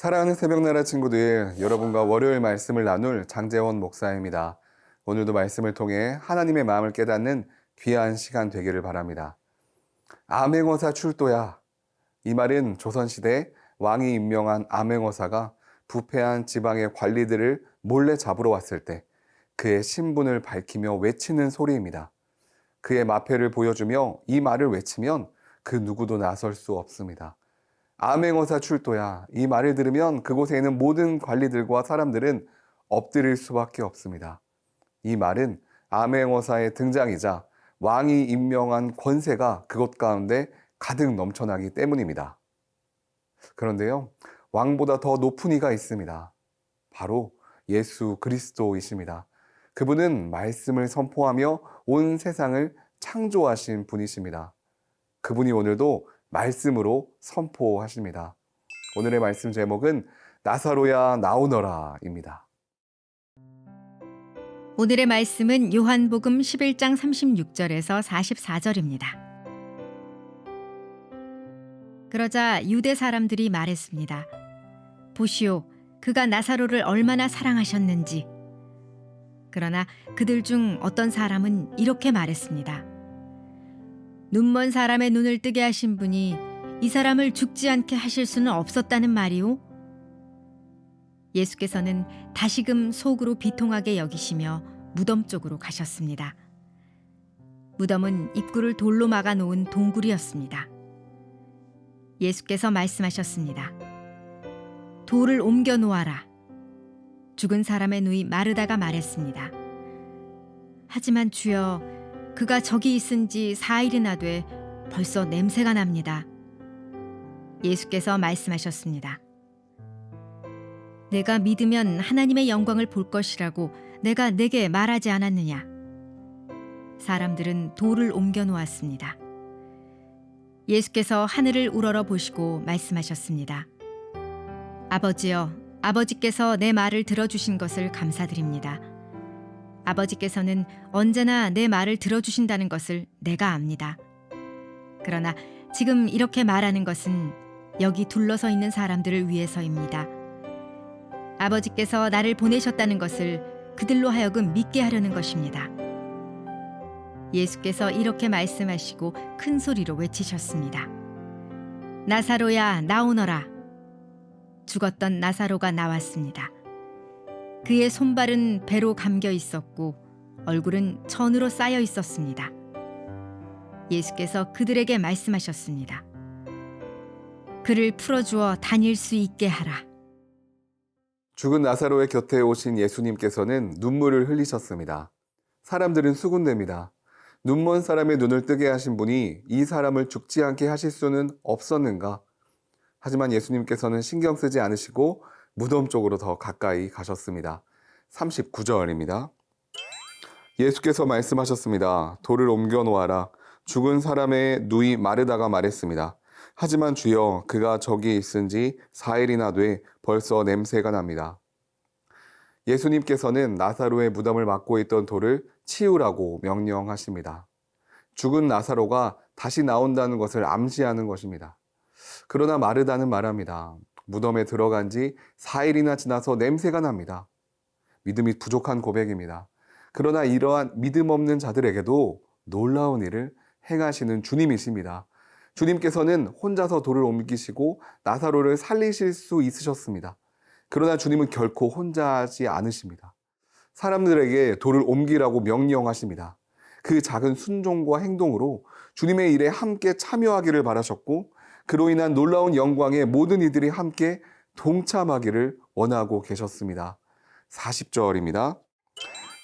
사랑하는 새벽나라 친구들, 여러분과 월요일 말씀을 나눌 장재원 목사입니다. 오늘도 말씀을 통해 하나님의 마음을 깨닫는 귀한 시간 되기를 바랍니다. 암행어사 출도야. 이 말은 조선시대 왕이 임명한 암행어사가 부패한 지방의 관리들을 몰래 잡으러 왔을 때 그의 신분을 밝히며 외치는 소리입니다. 그의 마패를 보여주며 이 말을 외치면 그 누구도 나설 수 없습니다. 암행어사 출도야. 이 말을 들으면 그곳에 있는 모든 관리들과 사람들은 엎드릴 수밖에 없습니다. 이 말은 암행어사의 등장이자 왕이 임명한 권세가 그곳 가운데 가득 넘쳐나기 때문입니다. 그런데요, 왕보다 더 높은 이가 있습니다. 바로 예수 그리스도이십니다. 그분은 말씀을 선포하며 온 세상을 창조하신 분이십니다. 그분이 오늘도 말씀으로 선포하십니다. 오늘의 말씀 제목은 나사로야 나오너라입니다. 오늘의 말씀은 요한복음 11장 36절에서 44절입니다. 그러자 유대 사람들이 말했습니다. 보시오, 그가 나사로를 얼마나 사랑하셨는지. 그러나 그들 중 어떤 사람은 이렇게 말했습니다. 눈먼 사람의 눈을 뜨게 하신 분이 이 사람을 죽지 않게 하실 수는 없었다는 말이오? 예수께서는 다시금 속으로 비통하게 여기시며 무덤 쪽으로 가셨습니다. 무덤은 입구를 돌로 막아 놓은 동굴이었습니다. 예수께서 말씀하셨습니다. 돌을 옮겨 놓아라. 죽은 사람의 누이 마르다가 말했습니다. 하지만 주여, 그가 저기 있은 지 사일이나 돼 벌써 냄새가 납니다. 예수께서 말씀하셨습니다. 내가 믿으면 하나님의 영광을 볼 것이라고 내가 내게 말하지 않았느냐? 사람들은 돌을 옮겨 놓았습니다. 예수께서 하늘을 우러러 보시고 말씀하셨습니다. 아버지여, 아버지께서 내 말을 들어주신 것을 감사드립니다. 아버지께서는 언제나 내 말을 들어주신다는 것을 내가 압니다. 그러나 지금 이렇게 말하는 것은 여기 둘러서 있는 사람들을 위해서입니다. 아버지께서 나를 보내셨다는 것을 그들로 하여금 믿게 하려는 것입니다. 예수께서 이렇게 말씀하시고 큰 소리로 외치셨습니다. 나사로야 나오너라. 죽었던 나사로가 나왔습니다. 그의 손발은 배로 감겨 있었고 얼굴은 천으로 쌓여 있었습니다. 예수께서 그들에게 말씀하셨습니다. 그를 풀어주어 다닐 수 있게 하라. 죽은 나사로의 곁에 오신 예수님께서는 눈물을 흘리셨습니다. 사람들은 수군댑니다. 눈먼 사람의 눈을 뜨게 하신 분이 이 사람을 죽지 않게 하실 수는 없었는가? 하지만 예수님께서는 신경 쓰지 않으시고 무덤 쪽으로 더 가까이 가셨습니다. 39절입니다. 예수께서 말씀하셨습니다. 돌을 옮겨 놓아라. 죽은 사람의 누이 마르다가 말했습니다. 하지만 주여 그가 저기 있은 지 4일이나 돼 벌써 냄새가 납니다. 예수님께서는 나사로의 무덤을 막고 있던 돌을 치우라고 명령하십니다. 죽은 나사로가 다시 나온다는 것을 암시하는 것입니다. 그러나 마르다는 말합니다. 무덤에 들어간 지 4일이나 지나서 냄새가 납니다. 믿음이 부족한 고백입니다. 그러나 이러한 믿음 없는 자들에게도 놀라운 일을 행하시는 주님이십니다. 주님께서는 혼자서 돌을 옮기시고 나사로를 살리실 수 있으셨습니다. 그러나 주님은 결코 혼자 하지 않으십니다. 사람들에게 돌을 옮기라고 명령하십니다. 그 작은 순종과 행동으로 주님의 일에 함께 참여하기를 바라셨고, 그로 인한 놀라운 영광에 모든 이들이 함께 동참하기를 원하고 계셨습니다. 40절입니다.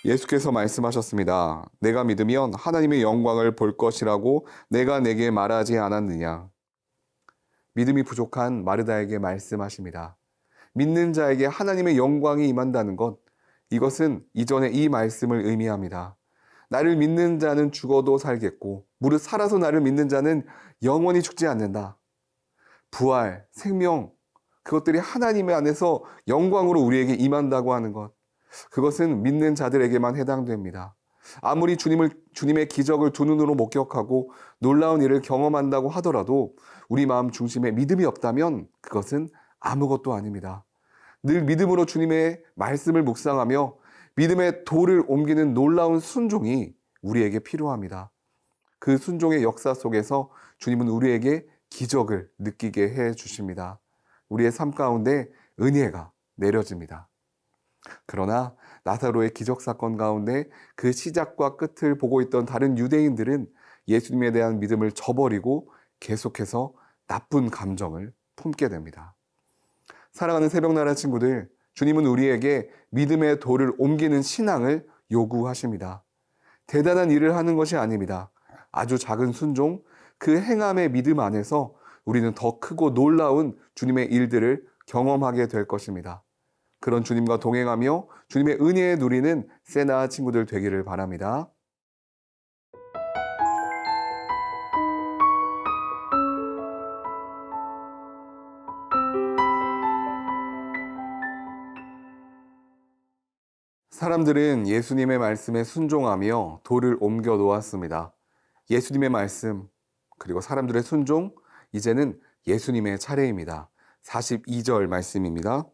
예수께서 말씀하셨습니다. 내가 믿으면 하나님의 영광을 볼 것이라고 내가 내게 말하지 않았느냐. 믿음이 부족한 마르다에게 말씀하십니다. 믿는 자에게 하나님의 영광이 임한다는 것, 이것은 이전에 이 말씀을 의미합니다. 나를 믿는 자는 죽어도 살겠고, 무릇 살아서 나를 믿는 자는 영원히 죽지 않는다. 부활, 생명, 그것들이 하나님의 안에서 영광으로 우리에게 임한다고 하는 것. 그것은 믿는 자들에게만 해당됩니다. 아무리 주님을, 주님의 기적을 두 눈으로 목격하고 놀라운 일을 경험한다고 하더라도 우리 마음 중심에 믿음이 없다면 그것은 아무것도 아닙니다. 늘 믿음으로 주님의 말씀을 묵상하며 믿음의 돌을 옮기는 놀라운 순종이 우리에게 필요합니다. 그 순종의 역사 속에서 주님은 우리에게 기적을 느끼게 해 주십니다. 우리의 삶 가운데 은혜가 내려집니다. 그러나 나사로의 기적 사건 가운데 그 시작과 끝을 보고 있던 다른 유대인들은 예수님에 대한 믿음을 저버리고 계속해서 나쁜 감정을 품게 됩니다. 사랑하는 새벽나라 친구들, 주님은 우리에게 믿음의 돌을 옮기는 신앙을 요구하십니다. 대단한 일을 하는 것이 아닙니다. 아주 작은 순종, 그 행함의 믿음 안에서 우리는 더 크고 놀라운 주님의 일들을 경험하게 될 것입니다. 그런 주님과 동행하며 주님의 은혜에 누리는 세나 친구들 되기를 바랍니다. 사람들은 예수님의 말씀에 순종하며 돌을 옮겨 놓았습니다. 예수님의 말씀, 그리고 사람들의 순종, 이제는 예수님의 차례입니다. 42절 말씀입니다.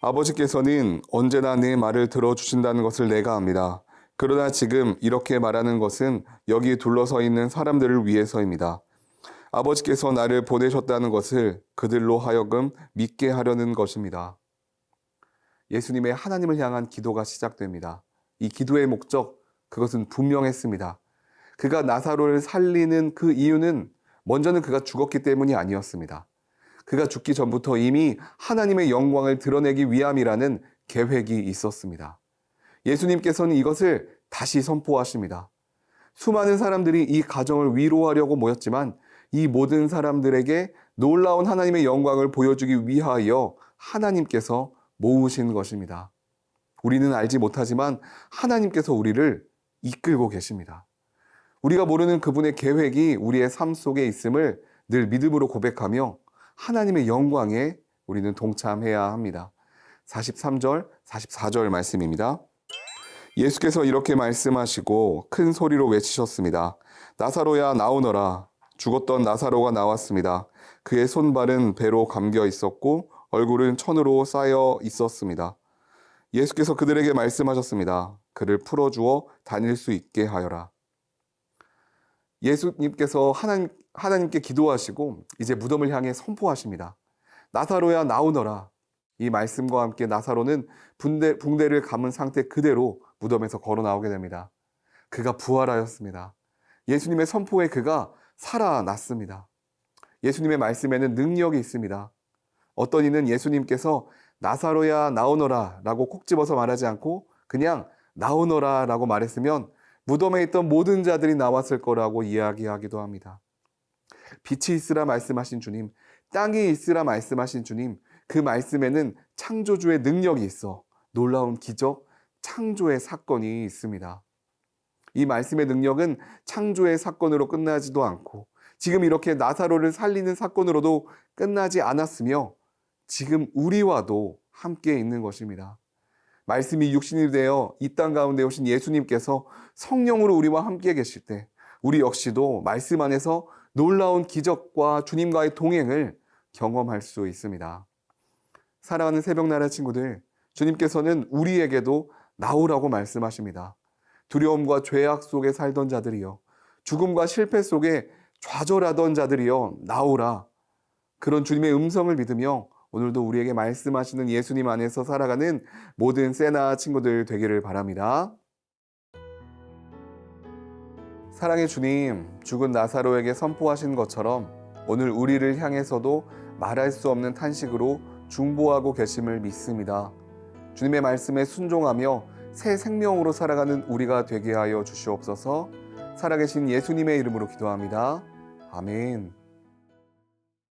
아버지께서는 언제나 내 말을 들어주신다는 것을 내가 압니다. 그러나 지금 이렇게 말하는 것은 여기 둘러서 있는 사람들을 위해서입니다. 아버지께서 나를 보내셨다는 것을 그들로 하여금 믿게 하려는 것입니다. 예수님의 하나님을 향한 기도가 시작됩니다. 이 기도의 목적, 그것은 분명했습니다. 그가 나사로를 살리는 그 이유는 먼저는 그가 죽었기 때문이 아니었습니다. 그가 죽기 전부터 이미 하나님의 영광을 드러내기 위함이라는 계획이 있었습니다. 예수님께서는 이것을 다시 선포하십니다. 수많은 사람들이 이 가정을 위로하려고 모였지만 이 모든 사람들에게 놀라운 하나님의 영광을 보여주기 위하여 하나님께서 모으신 것입니다. 우리는 알지 못하지만 하나님께서 우리를 이끌고 계십니다. 우리가 모르는 그분의 계획이 우리의 삶 속에 있음을 늘 믿음으로 고백하며 하나님의 영광에 우리는 동참해야 합니다. 43절, 44절 말씀입니다. 예수께서 이렇게 말씀하시고 큰 소리로 외치셨습니다. 나사로야 나오너라. 죽었던 나사로가 나왔습니다. 그의 손발은 배로 감겨 있었고 얼굴은 천으로 쌓여 있었습니다. 예수께서 그들에게 말씀하셨습니다. 그를 풀어주어 다닐 수 있게 하여라. 예수님께서 하나님, 하나님께 기도하시고 이제 무덤을 향해 선포하십니다. 나사로야 나오너라. 이 말씀과 함께 나사로는 붕대, 붕대를 감은 상태 그대로 무덤에서 걸어 나오게 됩니다. 그가 부활하였습니다. 예수님의 선포에 그가 살아났습니다. 예수님의 말씀에는 능력이 있습니다. 어떤 이는 예수님께서 나사로야 나오너라 라고 콕 집어서 말하지 않고 그냥 나오너라 라고 말했으면 무덤에 있던 모든 자들이 나왔을 거라고 이야기하기도 합니다. 빛이 있으라 말씀하신 주님, 땅이 있으라 말씀하신 주님, 그 말씀에는 창조주의 능력이 있어 놀라운 기적, 창조의 사건이 있습니다. 이 말씀의 능력은 창조의 사건으로 끝나지도 않고 지금 이렇게 나사로를 살리는 사건으로도 끝나지 않았으며 지금 우리와도 함께 있는 것입니다. 말씀이 육신이 되어 이 땅 가운데 오신 예수님께서 성령으로 우리와 함께 계실 때 우리 역시도 말씀 안에서 놀라운 기적과 주님과의 동행을 경험할 수 있습니다. 사랑하는 새벽나라 친구들, 주님께서는 우리에게도 나오라고 말씀하십니다. 두려움과 죄악 속에 살던 자들이여, 죽음과 실패 속에 좌절하던 자들이여, 나오라. 그런 주님의 음성을 믿으며 오늘도 우리에게 말씀하시는 예수님 안에서 살아가는 모든 세나 친구들 되기를 바랍니다. 사랑의 주님, 죽은 나사로에게 선포하신 것처럼 오늘 우리를 향해서도 말할 수 없는 탄식으로 중보하고 계심을 믿습니다. 주님의 말씀에 순종하며 새 생명으로 살아가는 우리가 되게 하여 주시옵소서 살아계신 예수님의 이름으로 기도합니다. 아멘.